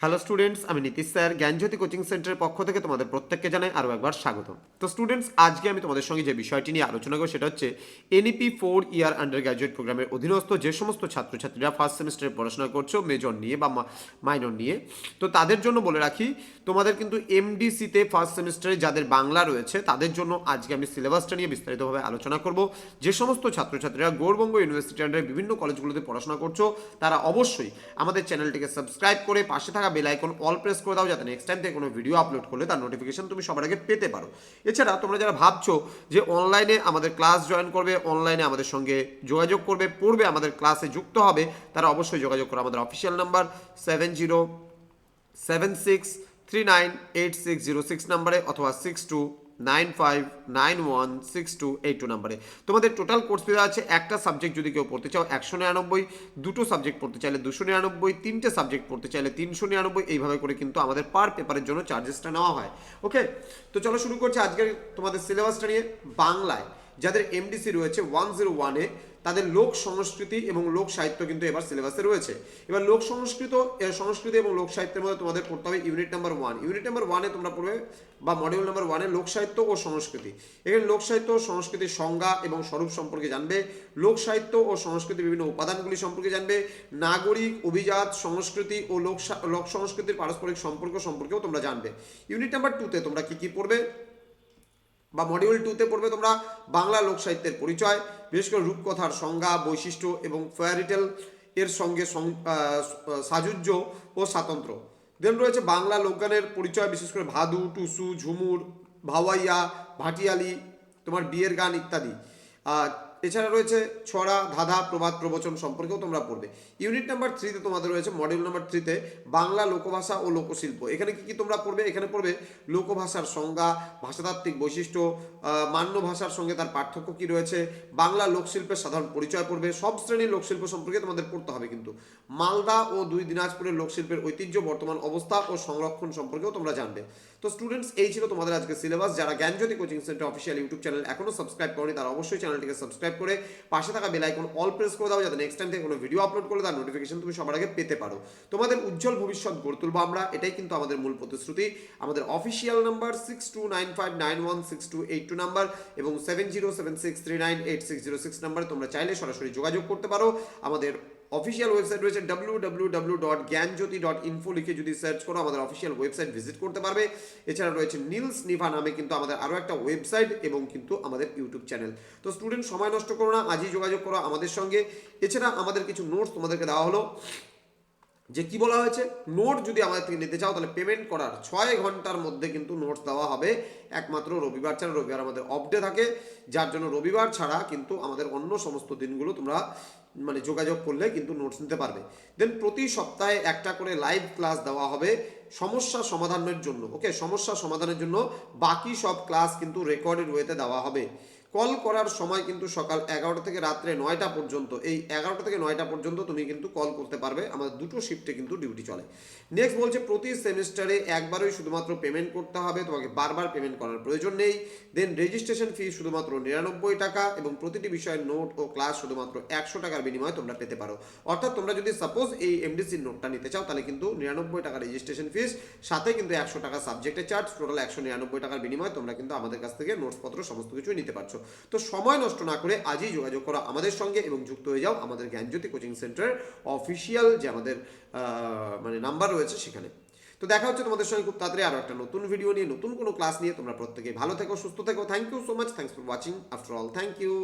Hello students আমি Nitish sir, জ্ঞানজ্যোতি coaching সেন্টারের পক্ষ থেকে তোমাদের প্রত্যেককে জানাই আরও একবার স্বাগত তো স্টুডেন্টস আজকে আমি তোমাদের সঙ্গে যে বিষয়টি নিয়ে আলোচনা করব সেটা হচ্ছে NEP four year undergraduate প্রোগ্রামের অধীনস্থ যে সমস্ত ছাত্রছাত্রীরা ফার্স্ট সেমিস্টারে পড়াশোনা করছ মেজর নিয়ে বা মাইনর নিয়ে। তো তাদের জন্য বলে রাখি, তোমাদের কিন্তু এমডিসিতে ফার্স্ট সেমিস্টারে যাদের বাংলা রয়েছে, তাদের জন্য আজকে আমি সিলেবাসটা নিয়ে বিস্তারিতভাবে আলোচনা করব। যে সমস্ত ছাত্রছাত্রীরা গৌরবঙ্গ ইউনিভার্সিটি আন্ডারে বিভিন্ন কলেজগুলোতে পড়াশোনা করছ, তারা অবশ্যই আমাদের চ্যানেলটিকে সাবস্ক্রাইব করে পাশে থাকা বেল আইকন অল প্রেস করে দাও যাতে নেক্সট টাইম থেকে কোনো ভিডিও আপলোড করলে তার নোটিফিকেশন তুমি সবার আগে পেতে পারো। এছাড়া তোমরা যারা ভাবছ যে অনলাইনে আমাদের ক্লাস জয়েন করবে অনলাইনে আমাদের সঙ্গে যোগাযোগ করবে, পড়বে, আমাদের ক্লাসে যুক্ত হবে, তারা অবশ্যই যোগাযোগ করো। আমাদের official number seven zero seven six three nine eight six zero six নাম্বারে অথবা six two nine five nine one six two eight two নাম্বারে। তোমাদের টোটাল কোর্স ফি আছে, একটা সাবজেক্ট যদি কেউ পড়তে চাও, একশো নিরানব্বই, দুটো সাবজেক্ট পড়তে চাইলে দুশো নিরানব্বই, তিনটে সাবজেক্ট পড়তে চাইলে তিনশো নিরানব্বই, এইভাবে করে কিন্তু আমাদের পার পেপারের জন্য চার্জেসটা নেওয়া হয়। ওকে তো চলো শুরু করছি আজকের তোমাদের সিলেবাসটা নিয়ে, বাংলায়। যাদের এমডিসি রয়েছে ওয়ান জিরো ওয়ানে তাদের লোক সংস্কৃতি এবং লোক সাহিত্য কিন্তু এবার সিলেবাসে রয়েছে। এবার লোক সংস্কৃত সংস্কৃতি এবং লোক সাহিত্যের মধ্যে তোমাদের পড়তে হবে unit number one unit number ওয়ানে তোমরা পড়বে বা মডিউল নাম্বার ওয়ানে লোক সাহিত্য ও সংস্কৃতি। এখানে লোক সাহিত্য ও সংস্কৃতির সংজ্ঞা এবং স্বরূপ সম্পর্কে জানবে। লোক সাহিত্য ও সংস্কৃতির বিভিন্ন উপাদানগুলি সম্পর্কে জানবে। নাগরিক, অভিজাত, সংস্কৃতি ও লোক লোক সংস্কৃতির পারস্পরিক সম্পর্ক সম্পর্কেও তোমরা জানবে। ইউনিট নাম্বার টুতে তোমরা কি কি পড়বে? বা মডিউল টুতে পড়বে তোমরা বাংলা লোক সাহিত্যের পরিচয়, বিশেষ করে রূপকথার সংজ্ঞা, বৈশিষ্ট্য এবং ফেয়ারিটেল এর সঙ্গে সাজুজ্য ও স্বাতন্ত্র। দেন রয়েছে বাংলা লোকগানের পরিচয়, বিশেষ করে ভাদু, টুসু, ঝুমুর, ভাওয়াইয়া, ভাটিয়ালি, তোমার বিয়ের গান ইত্যাদি। এছাড়া রয়েছে ছড়া, ধাঁধা, প্রবাদ, প্রবচন সম্পর্কেও তোমরা পড়বে। ইউনিট নাম্বার থ্রিতে তোমাদের রয়েছে মডিউল নাম্বার থ্রিতে বাংলা লোকভাষা ও লোকশিল্প। এখানে কি কি তোমরা পড়বে? এখানে পড়বে লোকভাষার সংজ্ঞা, ভাষাতাত্ত্বিক বৈশিষ্ট্য মান্য ভাষার সঙ্গে তার পার্থক্য কি রয়েছে, বাংলা লোকশিল্পের সাধারণ পরিচয় পড়বে, সব শ্রেণির লোকশিল্প সম্পর্কে তোমাদের পড়তে হবে কিন্তু। মালদা ও দুই দিনাজপুরের লোকশিল্পের ঐতিহ্য, বর্তমান অবস্থা ও সংরক্ষণ সম্পর্কেও তোমরা জানবে। তো স্টুডেন্টস এই ছিল তোমাদের আজকে সিলেবাস যারা Gyanjyoti coaching centre official YouTube channel এখনও সাবস্ক্রাইব করনি, তারা অবশ্যই চ্যানেলটিকে সাবস্ক্রাইব করে পাশে থাকা বেল আইকন অল প্রেস করে দাও যাতে নেক্সট টাইম থেকে কোনো ভিডিও আপলোড করলে তার নোটিফিকেশন তুমি সবার আগে পেতে পারো। তোমাদের উজ্জ্বল ভবিষ্যৎ গড়ে তুলবো আমরা, এটাই কিন্তু আমাদের মূল প্রতিশ্রুতি। আমাদের official number six two nine five nine one six two eight two number এবং seven zero seven six three nine eight six zero six নাম্বারে তোমরা চাইলে সরাসরি যোগাযোগ করতে পারো। আমাদের অফিসিয়াল ওয়েবসাইট রয়েছে ডাব্লিউ ডাব্লিউ ডট লিখে যদি সার্চ করো, আমাদের অফিসিয়াল ওয়েবসাইট ভিজিট করতে পারবে। এছাড়া রয়েছে নীলস নিভা নামে কিন্তু আমাদের আরও একটা ওয়েবসাইট এবং কিন্তু আমাদের ইউটিউব চ্যানেল তো স্টুডেন্ট সময় নষ্ট করো না, আজই যোগাযোগ করো আমাদের সঙ্গে। এছাড়া আমাদের কিছু নোটস তোমাদেরকে দেওয়া হলো। যে কি বলা হয়েছে? নোট যদি আমাদের থেকে নিতে চাও, তাহলে পেমেন্ট করার ছয় ঘণ্টার মধ্যে কিন্তু নোটস দেওয়া হবে। একমাত্র রবিবার ছাড়া রবিবার আমাদের অফ ডে থাকে। যার জন্য রবিবার ছাড়া কিন্তু আমাদের অন্য সমস্ত দিনগুলো তোমরা মানে যোগাযোগ করলে কিন্তু নোটস নিতে পারবে। দেন প্রতি সপ্তাহে একটা করে লাইভ ক্লাস দেওয়া হবে সমস্যা সমাধানের জন্য। ওকে সমস্যা সমাধানের জন্য বাকি সব ক্লাস কিন্তু রেকর্ডেড ওয়েতে দেওয়া হবে। কল করার সময় কিন্তু সকাল এগারোটা থেকে রাত্রে নয়টা পর্যন্ত, এই এগারোটা থেকে নয়টা পর্যন্ত তুমি কিন্তু কল করতে পারবে। আমাদের দুটো শিফটে কিন্তু ডিউটি চলে। নেক্সট বলছে, প্রতি সেমিস্টারে একবারই শুধুমাত্র পেমেন্ট করতে হবে। তোমাকে বারবার পেমেন্ট করার প্রয়োজন নেই। দেন রেজিস্ট্রেশন ফি শুধুমাত্র নিরানব্বই টাকা এবং প্রতিটি বিষয়ের নোট ও ক্লাস শুধুমাত্র একশো টাকার বিনিময়ে তোমরা পেতে পারো। অর্থাৎ তোমরা যদি সাপোজ এই এমডিসির নোটটা নিতে চাও, তাহলে কিন্তু নিরানব্বই টাকা রেজিস্ট্রেশন ফিস সাথে কিন্তু একশো টাকা সাবজেক্টের চার্জ টোটাল একশো নিরানব্বই টাকার বিনিময়ে তোমরা কিন্তু আমাদের কাছ থেকে নোটসপত্র সমস্ত কিছুই নিতে পারছ। তো সময় নষ্ট না করে আজই যোগাযোগ করো আমাদের সঙ্গে এবং যুক্ত হয়ে যাও আমাদের জ্ঞানজ্যোতি কোচিং সেন্টার অফিসিয়াল যে আমাদের মানে নাম্বার রয়েছে সেখানে। তো দেখা হচ্ছে তোমাদের সঙ্গে খুব তাড়াতাড়ি আরও একটা নতুন ভিডিও নিয়ে, নতুন কোনো ক্লাস নিয়ে। তোমরা প্রত্যেকে ভালো থেকো, সুস্থ থেকো। Thank you so much thanks for watching after all thank you